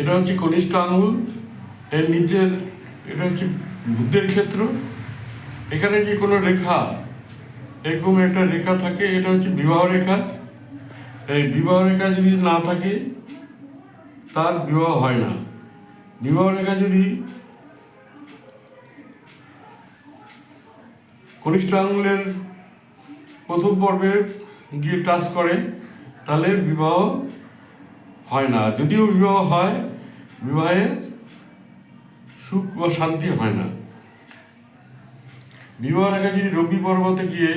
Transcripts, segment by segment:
এটা হচ্ছে কনিষ্ঠ আঙুল, এর নিচের এটা হচ্ছে বুদ্ধের ক্ষেত্র। এখানে যে কোনো রেখা, এরকম একটা রেখা থাকে, এটা হচ্ছে বিবাহ রেখা। এই বিবাহ রেখা যদি না থাকে, তার বিবাহ হয় না। বিবাহ রেখা যদি কনিষ্ঠ আঙুলের প্রথম পর্বে গিয়ে টাচ করে, তাহলে বিবাহ হয় না। যদিও বিবাহ হয়, বিবাহে সুখ বা শান্তি হয় না। বিবাহ রেখা যদি রবি পর্বতে গিয়ে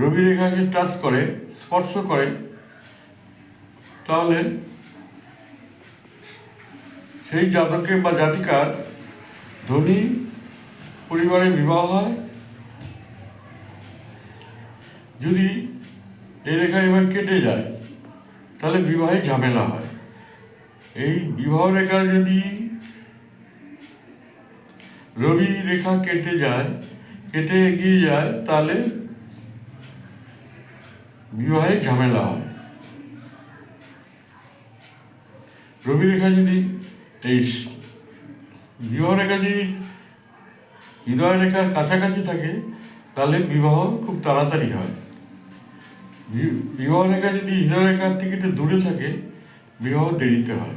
রবি রেখাকে টাচ করে, স্পর্শ করে, তাহলে সেই জাতকের বা জাতিকার ধনী পরিবারে বিবাহ হয়। যদি এই রেখা এবার কেটে যায় তাহলে বিবাহে ঝামেলা হয়। এই বিবাহ রেখা যদি রবি রেখা কেটে যায়, কেটে এগিয়ে যায়, তাহলে বিবাহে ঝামেলা হয়। রবি রেখা যদি এই বিবাহ রেখা যদি হৃদয় রেখার কাছাকাছি থাকে, তাহলে বিবাহ খুব তাড়াতাড়ি হয়। বিবাহ রেখা যদি হৃদয় রেখার থেকে দূরে থাকে বিবাহ দেরিতে হয়।